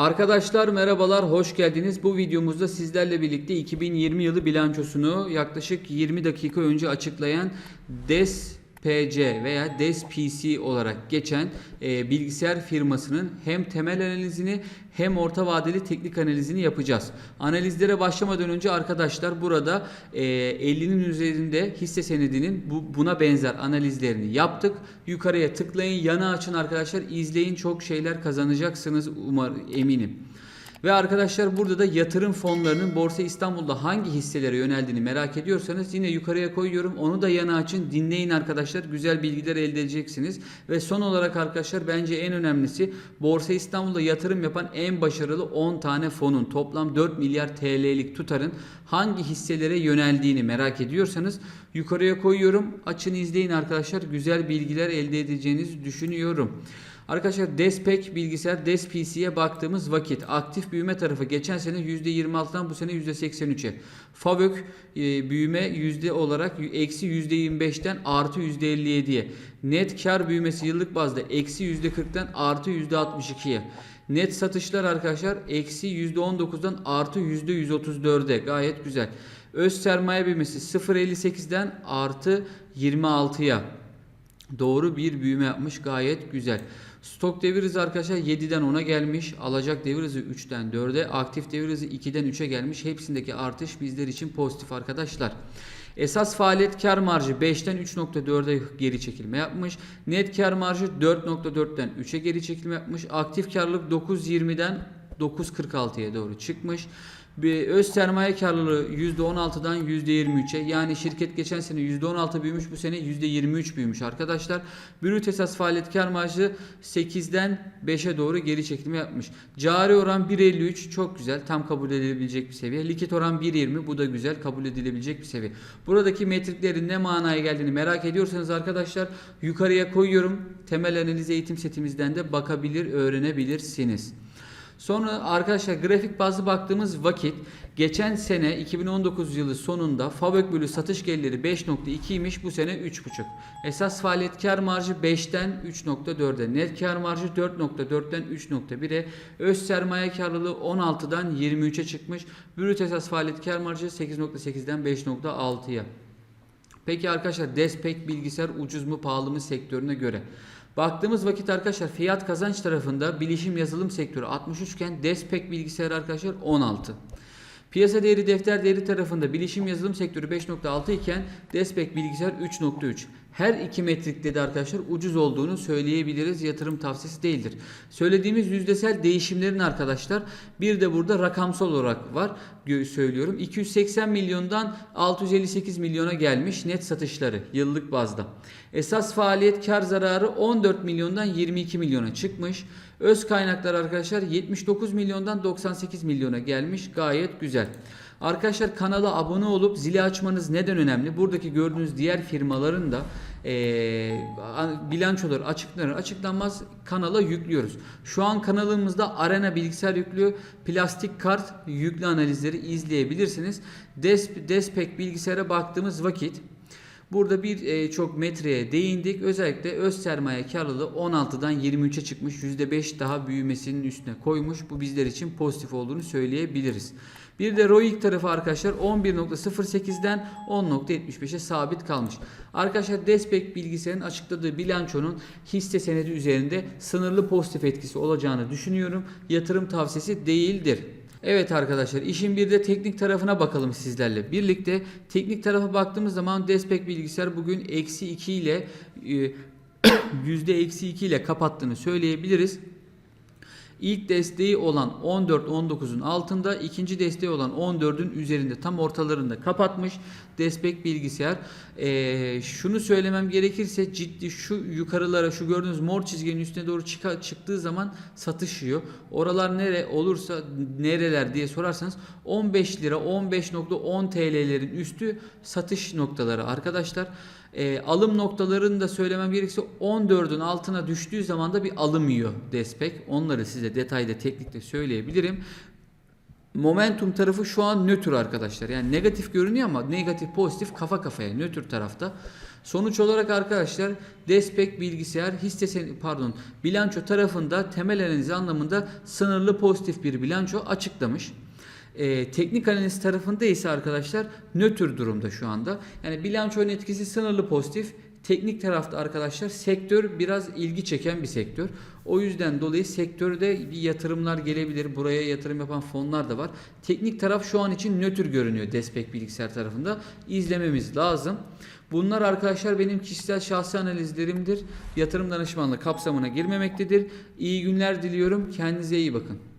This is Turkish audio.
Arkadaşlar merhabalar, hoş geldiniz. Bu videomuzda sizlerle birlikte 2020 yılı bilançosunu yaklaşık 20 dakika önce açıklayan DES PC veya DES PC olarak geçen e, bilgisayar firmasının hem temel analizini hem orta vadeli teknik analizini yapacağız. Analizlere başlamadan önce arkadaşlar burada e, 50'nin üzerinde hisse senedinin bu, buna benzer analizlerini yaptık. Yukarıya tıklayın, yana açın arkadaşlar. izleyin çok şeyler kazanacaksınız umar eminim. Ve arkadaşlar burada da yatırım fonlarının Borsa İstanbul'da hangi hisselere yöneldiğini merak ediyorsanız yine yukarıya koyuyorum. Onu da yana açın. Dinleyin arkadaşlar. Güzel bilgiler elde edeceksiniz. Ve son olarak arkadaşlar bence en önemlisi Borsa İstanbul'da yatırım yapan en başarılı 10 tane fonun toplam 4 milyar TL'lik tutarın hangi hisselere yöneldiğini merak ediyorsanız yukarıya koyuyorum. Açın izleyin arkadaşlar. Güzel bilgiler elde edeceğinizi düşünüyorum. Arkadaşlar Despek bilgisayar DesPC'ye baktığımız vakit aktif büyüme tarafı geçen sene %26'dan bu sene %83'e. Favök e, büyüme yüzde olarak eksi %25'ten artı %57'ye. Net kar büyümesi yıllık bazda eksi %40'dan artı %62'ye. Net satışlar arkadaşlar eksi %19'dan artı %134'e gayet güzel. Öz sermaye büyümesi 0.58'den artı 26'ya. Doğru bir büyüme yapmış gayet güzel. Stok devir hızı arkadaşlar 7'den 10'a gelmiş. Alacak devir hızı 3'ten 4'e. Aktif devir hızı 2'den 3'e gelmiş. Hepsindeki artış bizler için pozitif arkadaşlar. Esas faaliyet kar marjı 5'ten 3.4'e geri çekilme yapmış. Net kar marjı 4.4'ten 3'e geri çekilme yapmış. Aktif karlılık 9.20'den 9.46'ya doğru çıkmış. Bir öz sermaye karlılığı %16'dan %23'e yani şirket geçen sene %16 büyümüş bu sene %23 büyümüş arkadaşlar. Brüt esas faaliyet kar marjı 8'den 5'e doğru geri çekilme yapmış. Cari oran 1.53 çok güzel tam kabul edilebilecek bir seviye. Likit oran 1.20 bu da güzel kabul edilebilecek bir seviye. Buradaki metriklerin ne manaya geldiğini merak ediyorsanız arkadaşlar yukarıya koyuyorum. Temel analiz eğitim setimizden de bakabilir öğrenebilirsiniz. Sonra arkadaşlar grafik bazlı baktığımız vakit geçen sene 2019 yılı sonunda Favök bölü satış gelirleri 5.2'ymiş bu sene 3.5. Esas faaliyet kar marjı 5'ten 3.4'e, net kar marjı 4.4'ten 3.1'e, öz sermaye karlılığı 16'dan 23'e çıkmış. Brüt esas faaliyet kar marjı 8.8'den 5.6'ya. Peki arkadaşlar Despek bilgisayar ucuz mu pahalı mı sektörüne göre. Baktığımız vakit arkadaşlar fiyat kazanç tarafında bilişim yazılım sektörü 63 iken Despek bilgisayar arkadaşlar 16. Piyasa değeri defter değeri tarafında bilişim yazılım sektörü 5.6 iken Despek bilgisayar 3.3. Her iki metrikte de arkadaşlar ucuz olduğunu söyleyebiliriz. Yatırım tavsiyesi değildir. Söylediğimiz yüzdesel değişimlerin arkadaşlar bir de burada rakamsal olarak var söylüyorum. 280 milyondan 658 milyona gelmiş net satışları yıllık bazda. Esas faaliyet kar zararı 14 milyondan 22 milyona çıkmış. Öz kaynaklar arkadaşlar 79 milyondan 98 milyona gelmiş. Gayet güzel. Arkadaşlar kanala abone olup zili açmanız neden önemli? Buradaki gördüğünüz diğer firmaların da e, bilançoları açıklanır açıklanmaz kanala yüklüyoruz. Şu an kanalımızda Arena bilgisayar yüklüyor. Plastik kart yüklü analizleri izleyebilirsiniz. Des, Despek bilgisayara baktığımız vakit Burada bir e, metreye değindik. Özellikle öz sermaye karlılığı 16'dan 23'e çıkmış. %5 daha büyümesinin üstüne koymuş. Bu bizler için pozitif olduğunu söyleyebiliriz. Bir de ROIC tarafı arkadaşlar 11.08'den 10.75'e sabit kalmış. Arkadaşlar Despek bilgisayarın açıkladığı bilançonun hisse senedi üzerinde sınırlı pozitif etkisi olacağını düşünüyorum. Yatırım tavsiyesi değildir. Evet arkadaşlar işin bir de teknik tarafına bakalım sizlerle. Birlikte teknik tarafa baktığımız zaman Despek bilgisayar bugün eksi 2 ile e, yüzde eksi 2 ile kapattığını söyleyebiliriz. İlk desteği olan 14-19'un altında, ikinci desteği olan 14'ün üzerinde tam ortalarında kapatmış Despek bilgisayar. Ee, şunu söylemem gerekirse ciddi şu yukarılara şu gördüğünüz mor çizginin üstüne doğru çıka, çıktığı zaman satışıyor. Oralar nere olursa nereler diye sorarsanız 15 lira 15.10 TL'lerin üstü satış noktaları arkadaşlar. E, alım noktalarını da söylemem gerekirse 14'ün altına düştüğü zaman da bir alım yiyor Despek. Onları size detayda teknikte söyleyebilirim. Momentum tarafı şu an nötr arkadaşlar. Yani negatif görünüyor ama negatif pozitif kafa kafaya nötr tarafta. Sonuç olarak arkadaşlar Despek bilgisayar hisse pardon bilanço tarafında temel analiz anlamında sınırlı pozitif bir bilanço açıklamış. Ee, teknik analiz tarafında ise arkadaşlar nötr durumda şu anda. Yani bilançonun etkisi sınırlı pozitif. Teknik tarafta arkadaşlar sektör biraz ilgi çeken bir sektör. O yüzden dolayı sektörde bir yatırımlar gelebilir. Buraya yatırım yapan fonlar da var. Teknik taraf şu an için nötr görünüyor Despek bilgisayar tarafında. İzlememiz lazım. Bunlar arkadaşlar benim kişisel şahsi analizlerimdir. Yatırım danışmanlığı kapsamına girmemektedir. İyi günler diliyorum. Kendinize iyi bakın.